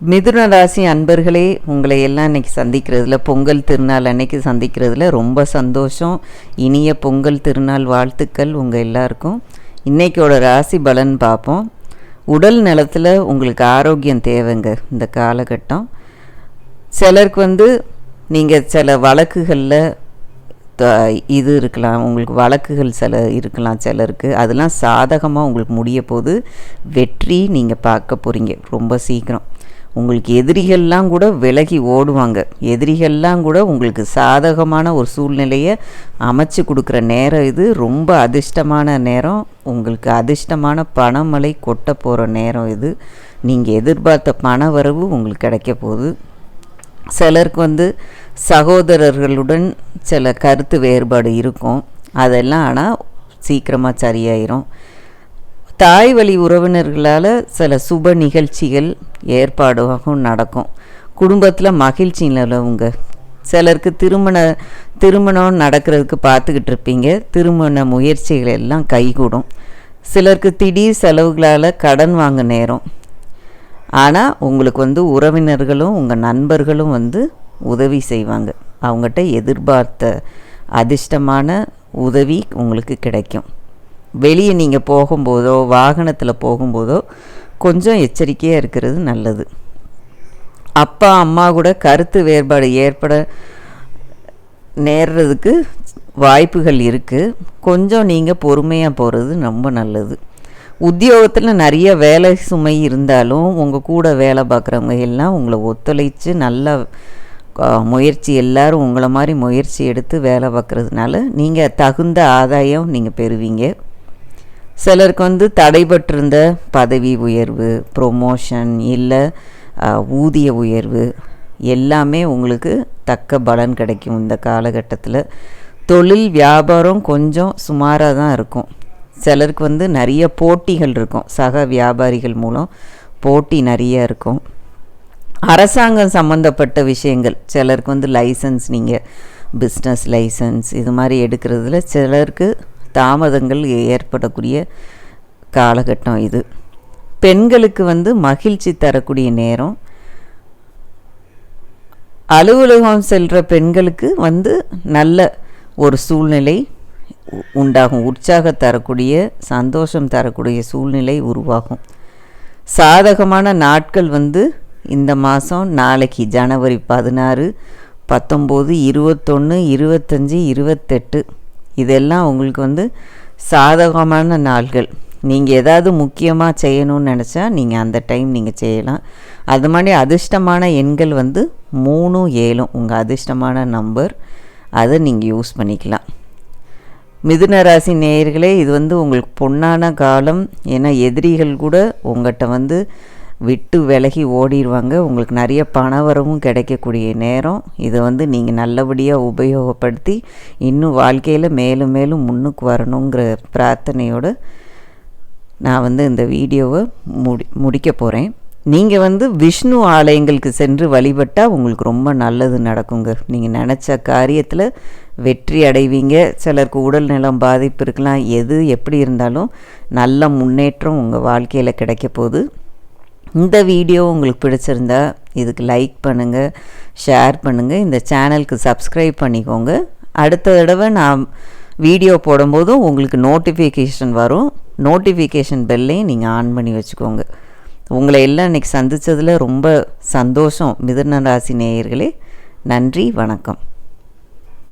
மிதுன ராசி அன்பர்களே உங்களை எல்லாம் இன்றைக்கி சந்திக்கிறதுல பொங்கல் திருநாள் அன்னைக்கு சந்திக்கிறதுல ரொம்ப சந்தோஷம். இனிய பொங்கல் திருநாள் வாழ்த்துக்கள் உங்கள் எல்லாருக்கும். இன்றைக்கோட ராசி பலன் பார்ப்போம். உடல் நலத்தில் உங்களுக்கு ஆரோக்கியம் தேவைங்க இந்த காலகட்டம். சிலருக்கு வந்து நீங்கள் சில வழக்குகளில் இது இருக்கலாம் உங்களுக்கு வழக்குகள் சில இருக்கலாம் சிலருக்கு. அதெல்லாம் சாதகமாக உங்களுக்கு முடிய போது வெற்றி நீங்கள் பார்க்க போகிறீங்க ரொம்ப சீக்கிரம். உங்களுக்கு எதிரிகள்லாம் கூட விலகி ஓடுவாங்க. எதிரிகள்லாம் கூட உங்களுக்கு சாதகமான ஒரு சூழ்நிலையை அமைச்சு கொடுக்குற நேரம் இது. ரொம்ப அதிர்ஷ்டமான நேரம். உங்களுக்கு அதிர்ஷ்டமான பணமழை கொட்ட போகிற நேரம் இது. நீங்கள் எதிர்பார்த்த பண வரவு உங்களுக்கு கிடைக்க போகுது. சிலருக்கு வந்து சகோதரர்களுடன் சில கருத்து வேறுபாடு இருக்கும். அதெல்லாம் ஆனால் சீக்கிரமாக சரியாயிரும். தாய் வழி உறவினர்களால் சில சுப நிகழ்ச்சிகள் ஏற்பாடாகவும் நடக்கும். குடும்பத்தில் மகிழ்ச்சி நிலவுங்க சிலருக்கு திருமண திருமணம் நடக்கிறதுக்கு பார்த்துக்கிட்டு இருப்பீங்க. திருமண முயற்சிகள் எல்லாம் கைகூடும். சிலருக்கு திடீர் செலவுகளால் கடன் வாங்க நேரம். ஆனால் உங்களுக்கு வந்து உறவினர்களும் உங்கள் நண்பர்களும் வந்து உதவி செய்வாங்க. அவங்ககிட்ட எதிர்பார்த்த அதிர்ஷ்டமான உதவி உங்களுக்கு கிடைக்கும். வெளியே நீங்கள் போகும்போதோ வாகனத்தில் போகும்போதோ கொஞ்சம் எச்சரிக்கையாக இருக்கிறது நல்லது. அப்பா அம்மா கூட கருத்து வேறுபாடு ஏற்பட நேர்றதுக்கு வாய்ப்புகள் இருக்குது கொஞ்சம் நீங்கள் பொறுமையாக போகிறது ரொம்ப நல்லது. உத்தியோகத்தில் நிறைய வேலை சுமை இருந்தாலும் உங்கள் கூட வேலை பார்க்குறவங்க எல்லாம் உங்களை ஒத்துழைச்சு நல்லா முயற்சி எல்லாரும் உங்களை மாதிரி முயற்சி எடுத்து வேலை பார்க்குறதுனால நீங்கள் தகுந்த ஆதாயம் நீங்கள் பெறுவீங்க. சிலருக்கு வந்து தடைபட்டிருந்த பதவி உயர்வு ப்ரொமோஷன் இல்லை ஊதிய உயர்வு எல்லாமே உங்களுக்கு தக்க பலன் கிடைக்கும். இந்த காலகட்டத்தில் தொழில் வியாபாரம் கொஞ்சம் சுமாராக தான் இருக்கும். சிலருக்கு வந்து நிறைய போட்டிகள் இருக்கும். சக வியாபாரிகள் மூலம் போட்டி நிறைய இருக்கும். அரசாங்கம் சம்மந்தப்பட்ட விஷயங்கள் சிலருக்கு வந்து லைசன்ஸ் நீங்கள் பிஸ்னஸ் லைசன்ஸ் இது மாதிரி எடுக்கிறதுல சிலருக்கு தாமதங்கள் ஏற்படக்கூடிய காலகட்டம் இது. பெண்களுக்கு வந்து மகிழ்ச்சி தரக்கூடிய நேரம். அலுவலகம் செல்கிற பெண்களுக்கு வந்து நல்ல ஒரு சூழ்நிலை உண்டாகும். உற்சாகம் தரக்கூடிய சந்தோஷம் தரக்கூடிய சூழ்நிலை உருவாகும். சாதகமான நாட்கள் வந்து இந்த மாதம் நாளைக்கு ஜனவரி பதினாறு பத்தொம்போது இருபத்தொன்று இருபத்தஞ்சி இருபத்தெட்டு. இதெல்லாம் உங்களுக்கு வந்து சாதகமான நாள்கள். நீங்கள் ஏதாவது முக்கியமாக செய்யணும்னு நினச்சா நீங்கள் அந்த டைம் நீங்கள் செய்யலாம். அது மாதிரி அதிர்ஷ்டமான எண்கள் வந்து மூணும் ஏழும் உங்கள் அதிர்ஷ்டமான நம்பர். அதை நீங்கள் யூஸ் பண்ணிக்கலாம். மிதுன ராசி நேயர்களே இது வந்து உங்களுக்கு பொன்னான காலம். ஏன்னா எதிரிகள் கூட உங்கள்கிட்ட வந்து விட்டு விலகி ஓடிடுவாங்க உங்களுக்கு நிறைய பண வரவும் கிடைக்கக்கூடிய நேரம். இதை வந்து நீங்கள் நல்லபடியாக உபயோகப்படுத்தி இன்னும் வாழ்க்கையில் மேலும் மேலும் முன்னுக்கு வரணுங்கிற பிரார்த்தனையோடு நான் வந்து இந்த வீடியோவை முடி முடிக்க போகிறேன் நீங்கள் வந்து விஷ்ணு ஆலயங்களுக்கு சென்று வழிபட்டால் உங்களுக்கு ரொம்ப நல்லது நடக்குங்க. நீங்கள் நினச்ச காரியத்தில் வெற்றி அடைவீங்க. சிலருக்கு உடல் நலம் பாதிப்பு இருக்கலாம். எது எப்படி இருந்தாலும் நல்ல முன்னேற்றம் உங்கள் வாழ்க்கையில் கிடைக்க போகுது. இந்த வீடியோ உங்களுக்கு பிடிச்சிருந்தா இதுக்கு லைக் பண்ணுங்கள் ஷேர் பண்ணுங்கள் இந்த சேனலுக்கு சப்ஸ்கிரைப் பண்ணிக்கோங்க. அடுத்த தடவை நான் வீடியோ போடும்போதும் உங்களுக்கு நோட்டிஃபிகேஷன் வரும். நோட்டிஃபிகேஷன் பெல்லையும் நீங்கள் ஆன் பண்ணி வச்சுக்கோங்க. உங்களை எல்லாம் இன்றைக்கி சந்தித்ததில் ரொம்ப சந்தோஷம். மிதுன ராசி நேயர்களே நன்றி வணக்கம்.